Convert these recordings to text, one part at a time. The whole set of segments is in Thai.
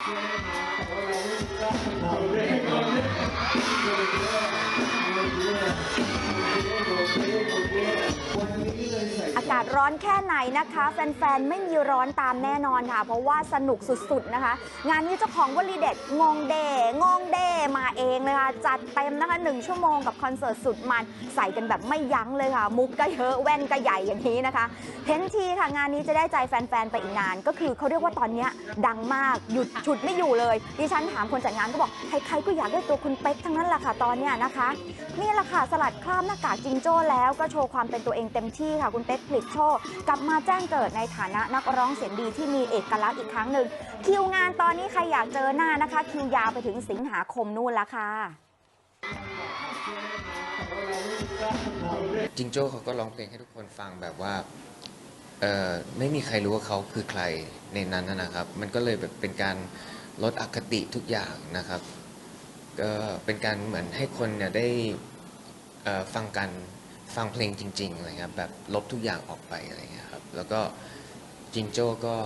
I'm อากาศร้อนแค่ไหนนะคะ แฟนๆ ไม่มีร้อนตามแน่นอนค่ะ เพราะว่าสนุกสุดๆนะคะ งานนี้เจ้าของวลีเด็ดงงเดงงเดมาเองเลยค่ะจัดเต็มนะคะ1ชั่วโมงกับคอนเสิร์ตสุดมันใส่กันแบบไม่ยั้งเลยค่ะ มุกก็เยอะแว่นก็ใหญ่อย่างนี้นะคะเห็นทีค่ะงานนี้จะได้ใจแฟนๆ ไปอีกนาน ก็คือเขาเรียกว่าตอนนี้ดังมากหยุดฉุดไม่อยู่เลยดิฉันถามคนจัดงานก็บอกใครๆก็อยากได้ตัวคุณเป๊กทั้งนั้นแหละค่ะตอนเนี้ยนะคะนี่แหละค่ะสลัดคราบหน้ากากจิงโจ้แล้วก็โชว์ความเป็นตัวเองเต็มที่ค่ะคุณเป๊กผลิตโชคกลับมาแจ้งเกิดในฐานะนักร้องเสียงดีที่มีเอกลักษณ์อีกครั้งหนึ่งคิวงานตอนนี้ใครอยากเจอหน้านะคะ คิวยาวไปถึงสิงหาคมนู่นละค่ะจิงโจ้เขาก็ร้องเพลงให้ทุกคนฟังแบบว่าเออไม่มีใครรู้ว่าเขาคือใครในนั้นนะครับ มันก็เลยแบบเป็นการลดอคติทุกอย่างนะครับ ก็เป็นการเหมือนให้คนเนี่ยได้ ฟังกันฟังเพลงจริงๆอะไรครับแบบลบทุกอย่างออกไปอะไรเงี้ยครับแล้วก็จิงโจ้ก็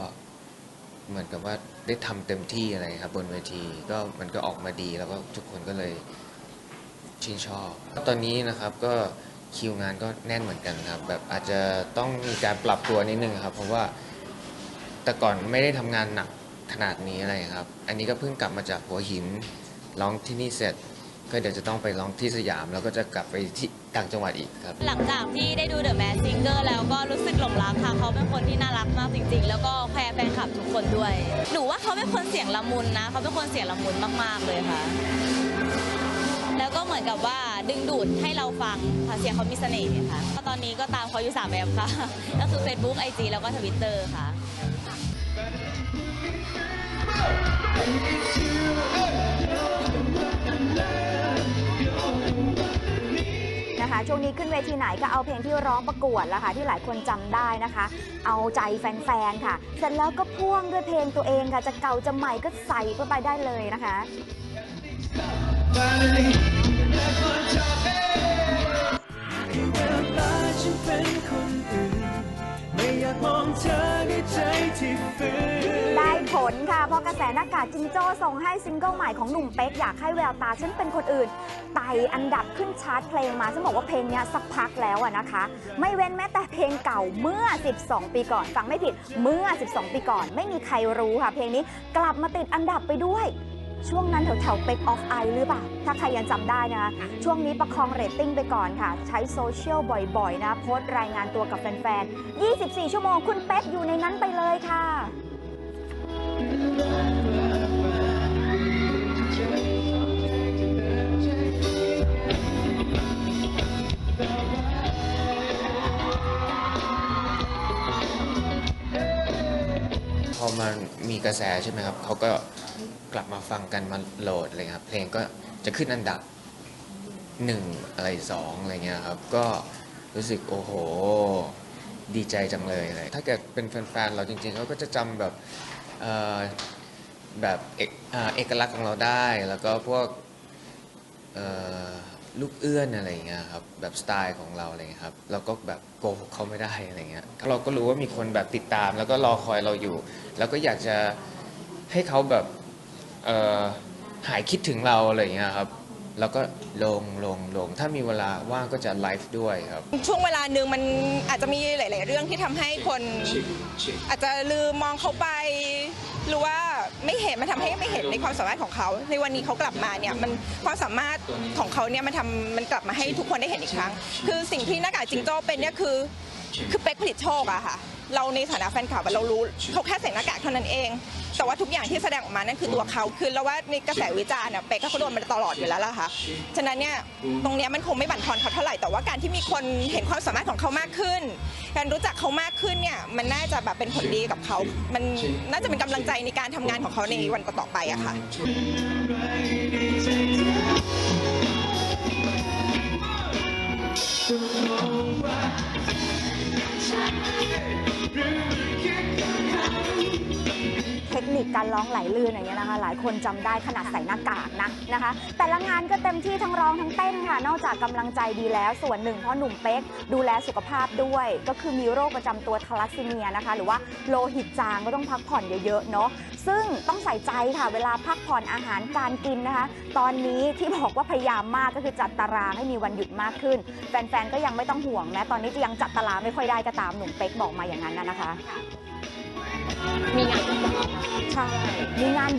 เหมือนกับว่าได้ทำเต็มที่อะไรครับบนเวทีก็มันก็ออกมาดีแล้วก็ทุกคนก็เลยชื่นชอบ ตอนนี้นะครับก็คิวงานก็แน่นเหมือนกันครับ แบบอาจจะต้องมีการปรับตัวนิดนึงครับ เพราะว่าแต่ก่อนไม่ได้ทำงานหนักขนาดนี้อะไรครับ อันนี้ก็เพิ่งกลับมาจากหัวหินร้องที่นี่เสร็จ ก็เดี๋ยวจะต้องไปร้องที่สยาม แล้วก็จะกลับไปที่ต่างจังหวัดอีกครับ หลังจากที่ได้ดู The Mask Singer แล้วก็รู้สึกหลงรักค่ะเขาเป็นคนที่น่ารักมากจริง ๆ แล้วก็แคร์แฟนคลับทุกคนด้วย หนูว่าเขาเป็นคนเสียงละมุนนะเขาเป็นคนเสียงละมุนมากๆเลยค่ะ แล้วก็เหมือนกับว่าดึงดูดให้เราฟังค่ะเสียงเขามีเสน่ห์ค่ะก็ตอนนี้ก็ตามเขาอยู่3แบบค่ะ ก็คือ Facebook IG แล้วก็ Twitter ค่ะ ช่วงนี้ขึ้นเวทีไหนก็เอาเพลงที่ร้องประกวดแล้วค่ะที่หลายคนจำได้นะคะ เอาใจแฟนๆค่ะ เสร็จแล้วก็พ่วงด้วยเพลงตัวเองค่ะ จะเก่าจะใหม่ก็ใส่เข้าไปได้เลยนะคะ ลค่ะพราะกระแสหน้ากากจิงโจ้ส่งให้ซิงเกิลใหม่ของหนุ่มเป๊กอยากให้แววตาฉันเป็นคนอื่นไต่อันดับขึ้นชาร์ตเพลงมาฉันบอกว่าเพลงเนี้ยสักพักแล้วอะนะคะ ไม่เว้นแม้แต่เพลงเก่าเมื่อ 12 ปีก่อนฟังไม่ผิดเมื่อ 12 ปีก่อน ไม่มีใครรู้ค่ะ เพลงนี้กลับมาติดอันดับไปด้วยช่วงนั้นแถวแถวเป็กออฟไอหรือเปล่า ถ้าใครยังจำได้นะคะช่วงนี้ประคองเรตติ้งไปก่อนค่ะ ใช้โซเชียลบ่อยๆนะ โพสต์รายงานตัวกับแฟนๆ 24 ชั่วโมงคุณเป๊กอยู่ในนั้นไปเลยค่ะ มันมีกระแสใช่ไหมครับเขาก็กลับมาฟังกันมาโหลดอะไรครับ เพลงก็จะขึ้นอันดับหนึ่งอะไรสองอะไรเงี้ยครับ ก็รู้สึกโอ้โห ดีใจจังเลยอะไรถ้าเกิดเป็นแฟนๆเราจริงๆเขาก็จะจำแบบเอ่อแบบเอกอ่าเอกลักษณ์ของเราได้แล้วก็พวกเอ่อ ลูกเอื้อนอะไรเงี้ยครับแบบสไตล์ของเราอะไรเงี้ยครับเราก็แบบโกหกเขาไม่ได้อะไรเงี้ยเราก็รู้ว่ามีคนแบบติดตาม แล้วก็รอคอยเราอยู่ แล้วก็อยากจะให้เขาแบบเอ่อหายคิดถึงเราอะไรเงี้ยครับแล้วก็ลงลงลงถ้ามีเวลาว่างก็จะไลฟ์ด้วยครับ ช่วงเวลาหนึ่งมันอาจจะมีหลาย ๆ เรื่องที่ทำให้คน อาจจะลืมมองเขาไปหรือว่า ไม่เห็นมันทำให้ไม่เห็นในความสามารถของเขา ในวันนี้เขากลับมาเนี่ยมันความสามารถของเขาเนี่ยมันทำมันกลับมาให้ทุกคนได้เห็นอีกครั้ง คือสิ่งที่หน้ากากจิงโจ้เป็นเนี่ยคือ คือเป็กผลิตโชคอะค่ะ เราในฐานะแฟนคลับเรารู้เขาแค่ใส่หน้ากากเท่านั้นเอง แต่ว่าทุกอย่างที่แสดงออกมานั่นคือตัวเขาคือเราว่าในกระแสวิจารณ์อะเป็กก็เขาโดนมาตลอดอยู่แล้วล่ะค่ะฉะนั้นเนี่ยตรงเนี้ยมันคงไม่บั่นทอนเขาเท่าไหร่แต่ว่าการที่มีคนเห็นความสามารถของเขามากขึ้น การรู้จักเขามากขึ้นเนี่ยมันน่าจะแบบเป็นผลดีกับเขามันน่าจะเป็นกำลังใจในการทำงานของเขาในวันต่อๆไปอะค่ะ ติการร้องไหลลื่นอย่างเงี้ยนะคะ หลายคนจำได้ขนาดใส่หน้ากากนะนะคะ แต่ละงานก็เต็มที่ทั้งร้องทั้งเต้นค่ะ นอกจากกำลังใจดีแล้วส่วนหนึ่งเพราะหนุ่มเป๊กดูแลสุขภาพด้วย ก็คือมีโรคประจำตัวทาลัสซีเมียนะคะ หรือว่าโลหิตจางก็ต้องพักผ่อนเยอะๆเนาะซึ่งต้องใส่ใจค่ะเวลาพักผ่อนอาหารการกินนะคะ ตอนนี้ที่บอกว่าพยายามมากก็คือจัดตารางให้มีวันหยุดมากขึ้น แฟนๆก็ยังไม่ต้องห่วงแม้ตอนนี้จะยังจัดตารางไม่ค่อยได้ก็ตามหนุ่มเป๊กบอกมาอย่างนั้นนะคะ มีงาน ใช่มีงาน